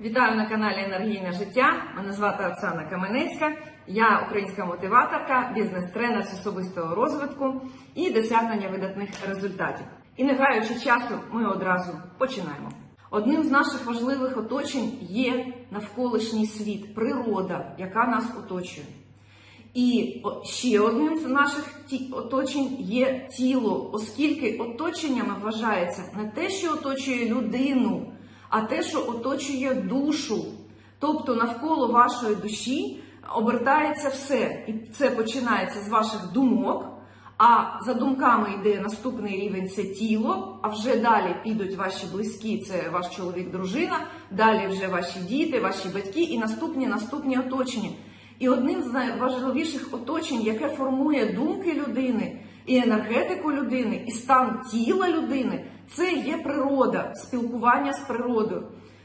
Вітаю на каналі Енергійне життя. Мене звати Оксана Каменецька. Я українська мотиваторка, бізнес-тренер з особистого розвитку і досягнення видатних результатів. І не граючи часу, ми одразу починаємо. Одним з наших важливих оточень є навколишній світ, природа, яка нас оточує. І ще одним з наших оточень є тіло, оскільки оточеннями вважається не те, що оточує людину, а те, що оточує душу. Тобто навколо вашої душі обертається все. І це починається з ваших думок. А за думками йде наступний рівень це тіло, а вже далі підуть ваші близькі, це ваш чоловік, дружина, далі вже ваші діти, ваші батьки і наступні наступні оточення. І одним з найважливіших оточень, яке формує думки людини, і енергетику людини, і стан тіла людини, це є природа, спілкування з природою.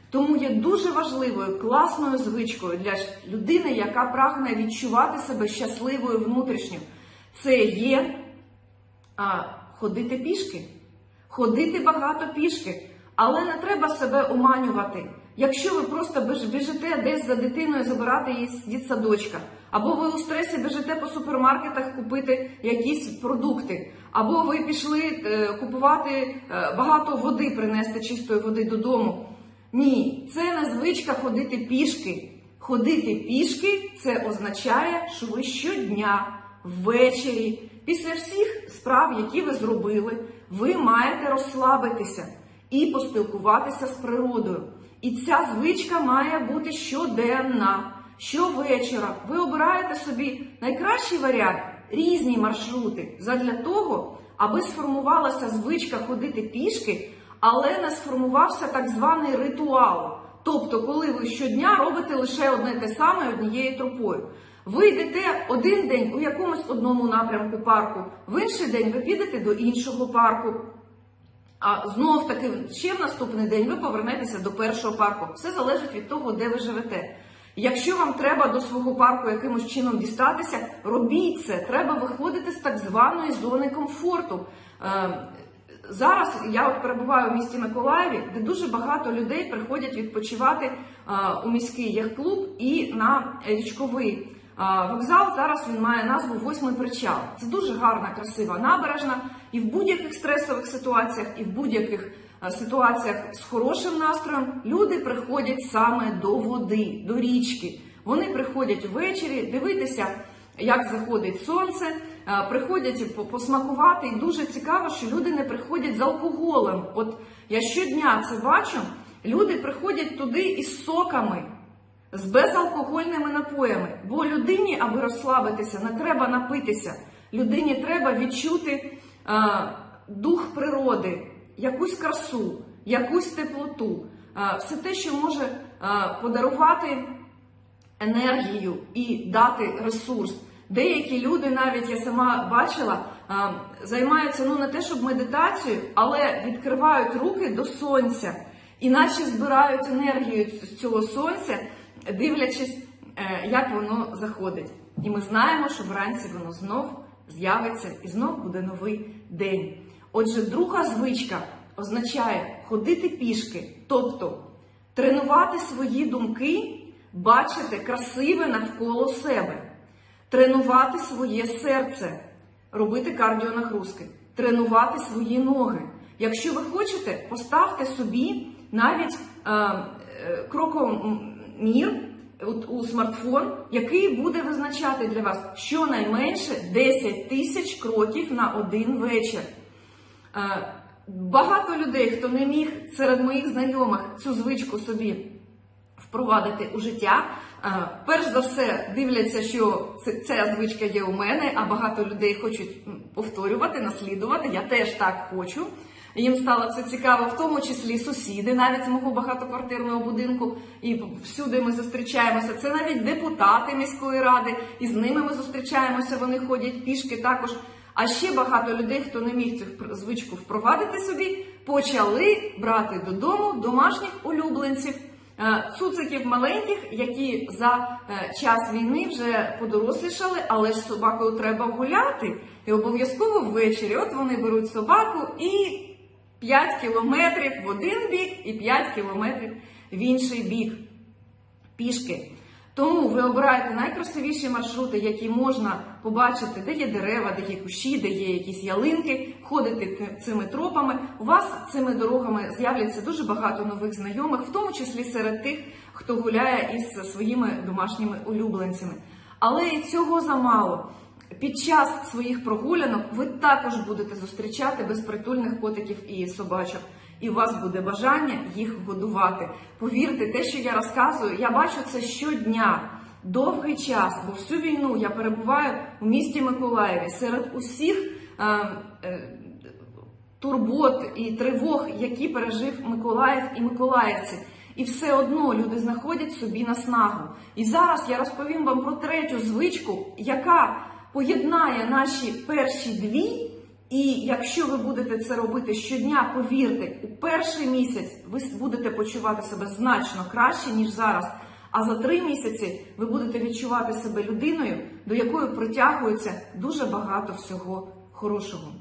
Тому є дуже важливою класною звичкою для людини, яка прагне відчувати себе щасливою внутрішньо. Це є а, ходити пішки, ходити багато пішки, але не треба себе оманювати. Якщо ви просто біж- біжите десь за дитиною забирати її з дитсадочка, або ви у стресі біжите по супермаркетах купити якісь продукти, або ви пішли е, купувати е, багато води, принести чистої води додому. Ні, це не звичка ходити пішки. Ходити пішки це означає, що ви щодня, ввечері, після всіх справ, які ви зробили, ви маєте розслабитися і поспілкуватися з природою. І ця звичка має бути щоденна, щовечора. Ви обираєте собі найкращий варіант різні маршрути задля того, аби сформувалася звичка ходити пішки, але не сформувався так званий ритуал. Тобто, коли ви щодня робите лише одне те саме однією тропою. Ви йдете один день у якомусь одному напрямку парку, в інший день ви підете до іншого парку. А знов таки ще в наступний день ви повернетеся до першого парку. Все залежить від того, де ви живете. Якщо вам треба до свого парку якимось чином дістатися, робіть це. Треба виходити з так званої зони комфорту. Е, Зараз я от перебуваю в місті Миколаєві, де дуже багато людей приходять відпочивати е, у міський яхт-клуб і на річковий е, вокзал. Зараз він має назву Восьмий причал. Це дуже гарна, красива набережна. І в будь-яких стресових ситуаціях, і в будь-яких ситуаціях з хорошим настроєм люди приходять саме до води, до річки. Вони приходять ввечері дивитися як заходить сонце, е, приходять посмакувати. І дуже цікаво, що люди не приходять з алкоголем. От я щодня це бачу. Люди приходять туди із соками, з безалкогольними напоями. Бо людині, аби розслабитися, не треба напитися. Людині треба відчути е, дух природи, якусь красу, якусь теплоту, е, все те, що може е, подарувати енергію і дати ресурс. Деякі люди, навіть я сама бачила, займаються ну не те, щоб медитацією, але відкривають руки до сонця, і наче збирають енергію з цього сонця, дивлячись, е, як воно заходить. І ми знаємо, що вранці воно знов з'явиться і знов буде новий день. Отже, друга звичка означає ходити пішки, тобто тренувати свої думки, бачити красиве навколо себе, тренувати своє серце, робити кардіонагрузки, тренувати свої ноги. Якщо ви хочете, поставте собі навіть е, е, крокомір у смартфон, який буде визначати для вас щонайменше 10 тисяч кроків на один вечір. Е, Багато людей, хто не міг серед моїх знайомих цю звичку собі впровадити у життя, е, перш за все дивляться, що ця звичка є у мене, а багато людей хочуть повторювати, наслідувати. Я теж так хочу. Їм стало це цікаво, в тому числі сусіди, навіть з мого багатоквартирного будинку, і всюди ми зустрічаємося. Це навіть депутати міської ради, і з ними ми зустрічаємося. Вони ходять пішки також. А ще багато людей, хто не міг цю звичку впровадити собі, почали брати додому домашніх улюбленців. Е, Цуциків маленьких, які за е, час війни вже подорослішали, але ж собакою треба гуляти. І обов'язково ввечері. От вони беруть собаку і 5 кілометрів в один бік і 5 кілометрів в інший бік пішки. Тому ви обираєте найкрасивіші маршрути, які можна побачити, де є дерева, де є кущі, де є якісь ялинки, ходите цими тропами. У вас цими дорогами з'являться дуже багато нових знайомих, в тому числі серед тих, хто гуляє із своїми домашніми улюбленцями. Але і цього замало. Під час своїх прогулянок ви також будете зустрічати безпритульних котиків і собачок, і у вас буде бажання їх годувати. Повірте, те, що я розказую, я бачу це щодня, довгий час, бо всю війну я перебуваю у місті Миколаєві серед усіх. е, е, турбот і тривог, які пережив Миколаїв і Миколаївці. І все одно люди знаходять собі наснагу. І зараз я розповім вам про третю звичку, яка поєднає наші перші дві. І якщо ви будете це робити щодня, повірте, у перший місяць ви будете почувати себе значно краще, ніж зараз. А за три місяці ви будете відчувати себе людиною, до якої притягується дуже багато всього хорошого.